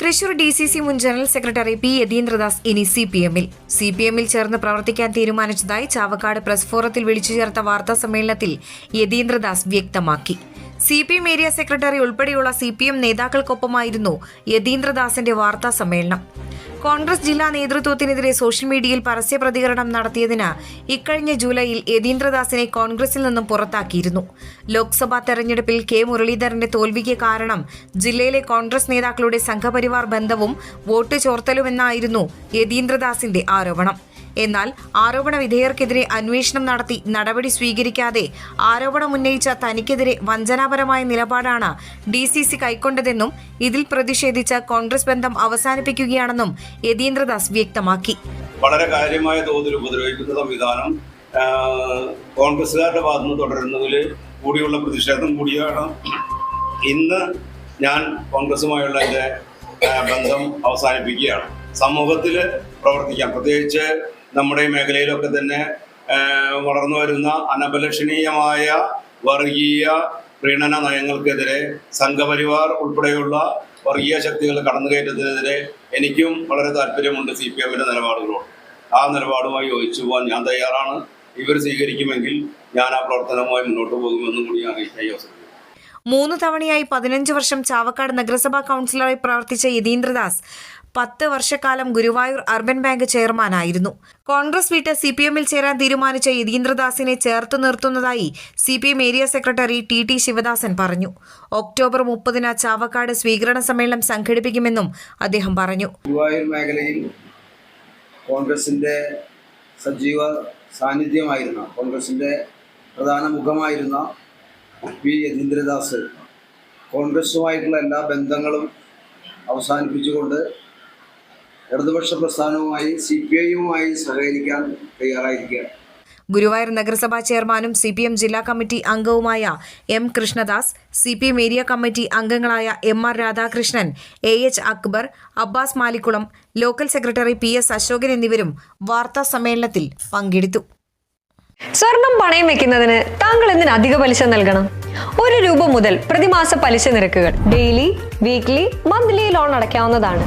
Thrissur D C C മുൻ general secretary P Yatheendradas ഇനി C P എമ്മിൽ. സി പി എമ്മിൽ ചേർന്ന് പ്രവർത്തിക്കാൻ തീരുമാനിച്ചതായി ചാവക്കാട് പ്രസ് ഫോറത്തിൽ വിളിച്ചു ചേർത്ത വാർത്താ സമ്മേളനത്തിൽ യതീന്ദ്രദാസ് വ്യക്തമാക്കി. C P M area secretary ഉൾപ്പെടെയുള്ള സി പി എം നേതാക്കൾക്കൊപ്പമായിരുന്നു യതീന്ദ്രദാസിന്റെ വാർത്താ സമ്മേളനം. കോൺഗ്രസ് ജില്ലാ നേതൃത്വത്തിനെതിരെ സോഷ്യൽ മീഡിയയിൽ പരസ്യ പ്രതികരണം നടത്തിയതിന് ഇക്കഴിഞ്ഞ ജൂലൈയിൽ യതീന്ദ്രദാസിനെ കോൺഗ്രസിൽ നിന്നും പുറത്താക്കിയിരുന്നു. ലോക്സഭാ തെരഞ്ഞെടുപ്പിൽ കെ മുരളീധരന്റെ തോൽവിക്ക് കാരണം ജില്ലയിലെ കോൺഗ്രസ് നേതാക്കളുടെ സംഘപരിവാർ ബന്ധവും വോട്ട് ചോർത്തലുമെന്നായിരുന്നു യതീന്ദ്രദാസിന്റെ ആരോപണം. എന്നാൽ ആരോപണ വിധേയർക്കെതിരെ അന്വേഷണം നടത്തി നടപടി സ്വീകരിക്കാതെ ആരോപണം ഉന്നയിച്ച തനിക്കെതിരെ വഞ്ചനാപരമായ നിലപാടാണ് ഡി സി സി കൈക്കൊണ്ടതെന്നും ഇതിൽ പ്രതിഷേധിച്ച കോൺഗ്രസ് ബന്ധം അവസാനിപ്പിക്കുകയാണെന്നും യതീന്ദ്രദാസ് വ്യക്തമാക്കി. വളരെ കാര്യമായ തോതിൽ ഉപദ്രവിക്കുന്ന സംവിധാനം കോൺഗ്രസ്സുകാരുടെ ഭാഗത്തു നിന്ന് തുടരുന്നതിൽ കൂടിയുള്ള പ്രതിഷേധം കൂടിയാണ്. ഇന്ന് ഞാൻ കോൺഗ്രസുമായുള്ള എന്റെ ബന്ധം അവസാനിപ്പിക്കുകയാണ്. സമൂഹത്തിൽ പ്രവർത്തിക്കാം. പ്രത്യേകിച്ച് നമ്മുടെ മേഖലയിലൊക്കെ തന്നെ വളർന്നു വരുന്ന അനപലക്ഷണീയമായ വർഗീയ പ്രീണന നയങ്ങൾക്കെതിരെ സംഘപരിവാർ ഉൾപ്പെടെയുള്ള വർഗീയ ശക്തികൾ കടന്നുകയറ്റത്തിനെതിരെ എനിക്കും വളരെ താല്പര്യമുണ്ട് സി പി എമ്മിന്റെ നിലപാടുകളോട്. ആ നിലപാടുമായി യോജിച്ചു പോകാൻ ഞാൻ തയ്യാറാണ്. ഇവർ സ്വീകരിക്കുമെങ്കിൽ ഞാൻ ആ പ്രവർത്തനവുമായി മുന്നോട്ട് പോകുമെന്നും കൂടി ഞാൻ അറിയിക്കാൻ മൂന്ന് തവണയായി പതിനഞ്ച് വർഷം ചാവക്കാട് നഗരസഭാ കൗൺസിലറായി പ്രവർത്തിച്ച യതീന്ദ്രദാസ് പത്ത് വർഷക്കാലം ഗുരുവായൂർ അർബൻ ബാങ്ക് ചെയർമാനായിരുന്നു. കോൺഗ്രസ് വിട്ട് സി പി എമ്മിൽ ചേരാൻ തീരുമാനിച്ച യതീന്ദ്രദാസിനെ ചേർത്ത് നിർത്തുന്നതായി C P M area secretary T T Sivadasan പറഞ്ഞു. ഒക്ടോബർ മുപ്പതിന് ചാവക്കാട് സ്വീകരണ സമ്മേളനം സംഘടിപ്പിക്കുമെന്നും അദ്ദേഹം പറഞ്ഞു. ഗുരുവായൂർ മേഖലയിൽ കോൺഗ്രസിന്റെ സജീവ സാന്നിധ്യമായിരുന്ന കോൺഗ്രസിന്റെ പ്രധാന മുഖമായിരുന്ന പി യതീന്ദ്രദാസ് കോൺഗ്രസുമായിട്ടുള്ള എല്ലാ ബന്ധങ്ങളും അവസാനിപ്പിച്ചുകൊണ്ട് ഇടതുപക്ഷ പ്രസ്ഥാനവുമായി സി പി ഐയുമായി സഹകരിക്കാൻ തയ്യാറായിരിക്കുകയാണ്. ഗുരുവായൂർ നഗരസഭാ ചെയർമാനും സി പി എം ജില്ലാ കമ്മിറ്റി അംഗവുമായ M Krishnadas C P M area committee അംഗങ്ങളായ M R Radhakrishnan A H Akbar Abbas Malikkulam local secretary P S Ashokan എന്നിവരും വാർത്താ സമ്മേളനത്തിൽ പങ്കെടുത്തു. സ്വർണം പണയം വെക്കുന്നതിന് താങ്കൾ എന്തിന് അധിക പലിശ നൽകണം? ഒരു രൂപ മുതൽ പ്രതിമാസ പലിശ നിരക്കുകൾ ഡെയിലി വീക്ക്ലി മന്ത്ലി ലോൺ അടയ്ക്കാവുന്നതാണ്.